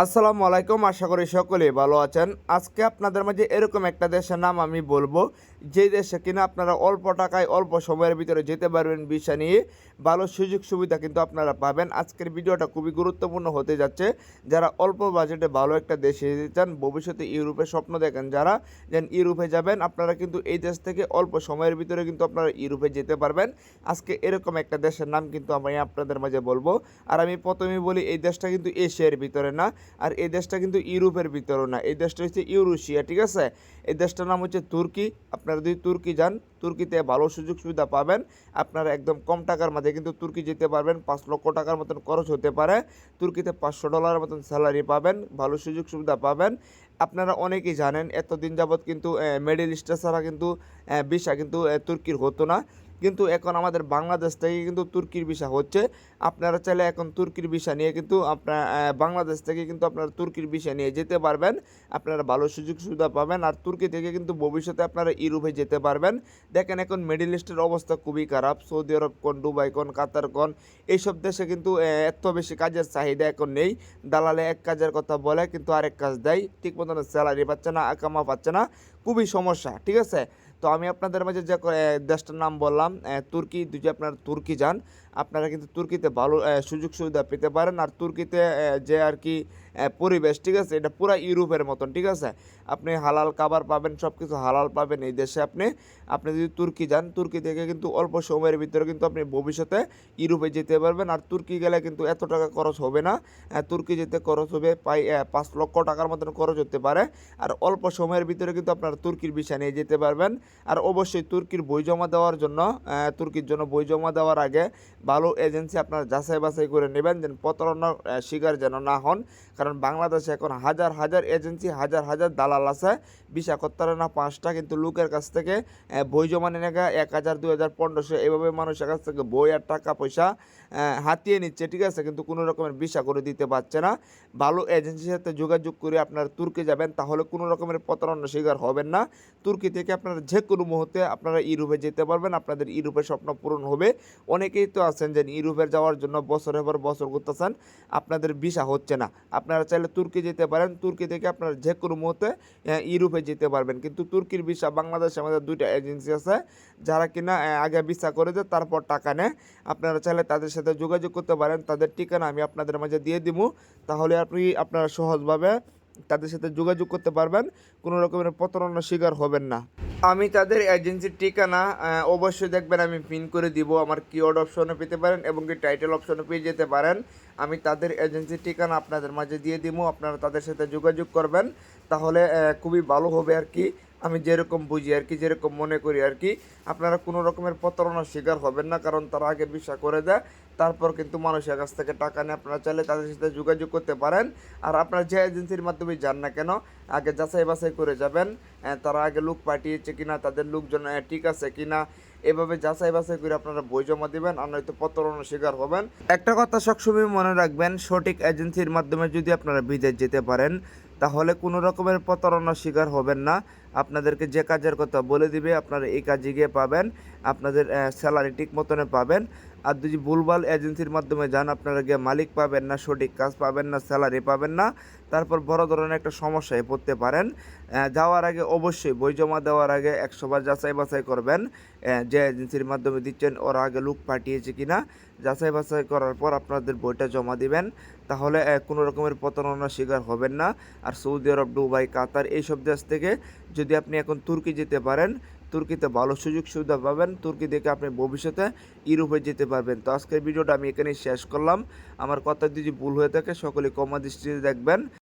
আসসালামু আলাইকুম, আশা করি সকলে ভালো আছেন। আজকে আপনাদের মাঝে এরকম একটা দেশের নাম আমি বলব যে দেশে কিনা আপনারা অল্প টাকায় অল্প সময়ের ভিতরে যেতে পারবেন ভিসা নিয়ে, ভালো সুযোগ সুবিধা কিন্তু আপনারা পাবেন। আজকের ভিডিওটা খুবই গুরুত্বপূর্ণ হতে যাচ্ছে। যারা অল্প বাজেটে ভালো একটা দেশে যেতে চান, ভবিষ্যতে ইউরোপে স্বপ্ন দেখেন যারা, যেন ইউরোপে যাবেন, আপনারা কিন্তু এই দেশ থেকে অল্প সময়ের ভিতরে কিন্তু আপনারা ইউরোপে যেতে পারবেন। আজকে এরকম একটা দেশের নাম কিন্তু আমি আপনাদের মাঝে বলব। আর আমি প্রথমেই বলি, এই দেশটা কিন্তু এশিয়ার ভিতরে না, আর এই দেশটা কিন্তু ইউরোপের ভিতরেও না। এই দেশটা হচ্ছে ইউরোশিয়া, ঠিক আছে? এই দেশটার নাম হচ্ছে তুর্কি। আপনারা যদি তুর্কি যান, তুর্কিতে ভালো সুযোগ সুবিধা পাবেন। আপনারা একদম কম টাকার মাঝে কিন্তু তুর্কি যেতে পারবেন। পাঁচ লক্ষ টাকার মতন খরচ হতে পারে। তুর্কিতে পাঁচশো ডলারের মতন স্যালারি পাবেন, ভালো সুযোগ সুবিধা পাবেন। আপনারা অনেকেই জানেন, এতদিন যাবৎ কিন্তু মিডিল ইস্টার ছাড়া কিন্তু বিশা কিন্তু তুর্কির হতো না। কিন্তু এখন আমাদের বাংলাদেশ থেকে কিন্তু তুর্কির ভিসা হচ্ছে। আপনারা চাইলে এখন তুর্কির ভিসা নিয়ে কিন্তু আপনার বাংলাদেশ থেকে কিন্তু আপনারা তুর্কির ভিসা নিয়ে যেতে পারবেন। আপনারা ভালো সুযোগ সুবিধা পাবেন আর তুর্কি থেকে কিন্তু ভবিষ্যতে আপনারা ইউরোপে যেতে পারবেন। দেখেন এখন মিডিল ইস্টের অবস্থা খুবই খারাপ। সৌদি আরব কোন, দুবাই কোন, কাতার কোন, এইসব দেশে কিন্তু এত বেশি কাজের চাহিদা এখন নেই। দালালে এক কাজের কথা বলে কিন্তু আরেক কাজ দেয়। ঠিক মতন স্যালারি পাচ্ছে না, আকামা পাচ্ছে না। খুবই সমস্যা, ঠিক আছে? তো আমি আপনাদের মাঝে যে দেশটার নাম বললাম তুর্কি যদি আপনার তুর্কি যান আপনারা কিন্তু তুর্কিতে ভালো সুযোগ সুবিধা পেতে পারেন। আর তুর্কিতে যে আর কি পরিবেশ, ঠিক আছে? এটা পুরা ইউরোপের মতন, ঠিক আছে? আপনি হালাল খাবার পাবেন সব কিছু হালাল পাবেন এই দেশে আপনি। আপনি যদি তুর্কি যান, তুর্কি থেকে কিন্তু অল্প সময়ের ভিতরে কিন্তু আপনি ভবিষ্যতে ইউরোপে যেতে পারবেন। আর তুর্কি গেলে কিন্তু এত টাকা খরচ হবে না। তুর্কি যেতে খরচ হবে প্রায় পাঁচ লক্ষ টাকার মতন খরচ হতে পারে। আর অল্প সময়ের ভিতরে কিন্তু আপনারা তুর্কির ভিসা নিয়ে যেতে পারবেন। আর অবশ্যই তুর্কির বই জমা দেওয়ার জন্য তুর্কির জন্য বই জমা দেওয়ার আগে ভালো এজেন্সি আপনারা যাচাই বাছাই করে নেবেন যেন প্রতারণার শিকার যেন না হন। কারণ বাংলাদেশে এখন হাজার হাজার এজেন্সি, হাজার হাজার দালাল আছে। করতে পারে না পাঁচটা, কিন্তু লোকের কাছ থেকে বই জমা নিয়ে নেগা এক হাজার, দুই হাজার, পনেরোশো, এভাবে মানুষের কাছ থেকে বই আর টাকা, পয়সা হাতিয়ে নিচ্ছে, ঠিক আছে? কিন্তু কোনো রকমের ভিসা করে দিতে পারছে না। ভালো এজেন্সির সাথে যোগাযোগ করে আপনারা তুর্কি যাবেন, তাহলে কোনো রকমের প্রতারণার শিকার হবেন না। তুর্কি থেকে আপনারা যে কোনো মুহূর্তে আপনারা ইউরোপে যেতে পারবেন। আপনাদের ইউরোপের স্বপ্ন পূরণ হবে। অনেকেই তো আছেন যে ইউরোপে যাওয়ার জন্য বছরের পর বছর করতেছেন, আপনাদের ভিসা হচ্ছে না। আপনারা চাইলে তুর্কি যেতে পারেন। তুর্কি থেকে আপনারা যে কোনো মুহূর্তে ইউরোপে যেতে পারবেন। কিন্তু তুর্কির ভিসা বাংলাদেশে আমাদের দুইটা এজেন্সি আছে, যারা কিনা আগে ভিসা করে দেয়, তারপর টাকা নেয়। আপনারা চাইলে তাদের সাথে যোগাযোগ করতে পারেন। তাদের ঠিকানা আমি আপনাদের মাঝে দিয়ে দিব। তাহলে আপনি, আপনারা সহজভাবে তাদের সাথে যোগাযোগ করতে পারবেন, কোনো রকমের প্রতারণার শিকার হবেন না। আমি তাদের এজেন্সির ঠিকানা অবশ্যই দেখবেন, আমি পিন করে দিব, আমার কিওয়ার্ড অপশনে পেতে পারেন এবং কি টাইটেল অপশনে পেয়ে যেতে পারেন। আমি তাদের এজেন্সির ঠিকানা আপনাদের মাঝে দিয়ে দিব, আপনারা তাদের সাথে যোগাযোগ করবেন, তাহলে খুবই ভালো হবে আর কি। আমি যেরকম বুঝি আর কি, যেরকম মনে করি আর কি, আপনারা কোনো রকমের প্রতারণার শিকার হবেন না, কারণ তারা আগে বিশ্বাস করে দেয়, তারপর কিন্তু মানুষের কাছ থেকে টাকা নিয়ে আপনারা চাইলে তাদের সাথে যোগাযোগ করতে পারেন। আর আপনারা যে এজেন্সির মাধ্যমে যান না কেন, আগে যাচাই বাছাই করে যাবেন তারা আগে লোক পাঠিয়েছে কিনা, তাদের লোকজন ঠিক আছে কিনা, এভাবে যাচাই বাছাই করে আপনারা বই জমা দেবেন, আর নয়তো প্রতারণার শিকার হবেন। একটা কথা সবসময় মনে রাখবেন, সঠিক এজেন্সির মাধ্যমে যদি আপনারা বিদেশ যেতে পারেন তাহলে কোনো রকমের প্রতারণার শিকার হবেন না। আপনাদেরকে যে কাজের কথা বলে দিবে, আপনারা এই কাজে গিয়ে পাবেন। আপনাদের স্যালারি ঠিক মতনে পাবেন। আর যদি ভুলভাল এজেন্সির মাধ্যমে যান, আপনারা গিয়ে মালিক পাবেন না, সঠিক কাজ পাবেন না স্যালারি পাবেন না, তারপর বড় ধরনের একটা সমস্যায় পড়তে পারেন। যাওয়ার আগে অবশ্যই বই জমা দেওয়ার আগে একশোবার যাচাই বাছাই করবেন যে এজেন্সির মাধ্যমে দিচ্ছেন, ওরা আগে লোক পাঠিয়েছে কি না যাচাই বাছাই করার পর আপনাদের বইটা জমা দিবেন। তাহলে কোনো রকমের প্রতারণার শিকার হবেন না। আর সৌদি আরব, দুবাই, কাতার, এইসব দেশ থেকে যদি আপনি এখন তুর্কি যেতে পারেন তুর্কিতে ভালো সুযোগ সুবিধা পাবেন। তুর্কি দেখে আপনি ভবিষ্যতে ইউরোপে যেতে পারবেন। তো আজকের ভিডিওটা আমি এখানেই শেষ করলাম। আমার কথা যদি ভুল হয়ে থাকে, সকলে কমা দৃষ্টিতে দেখবেন।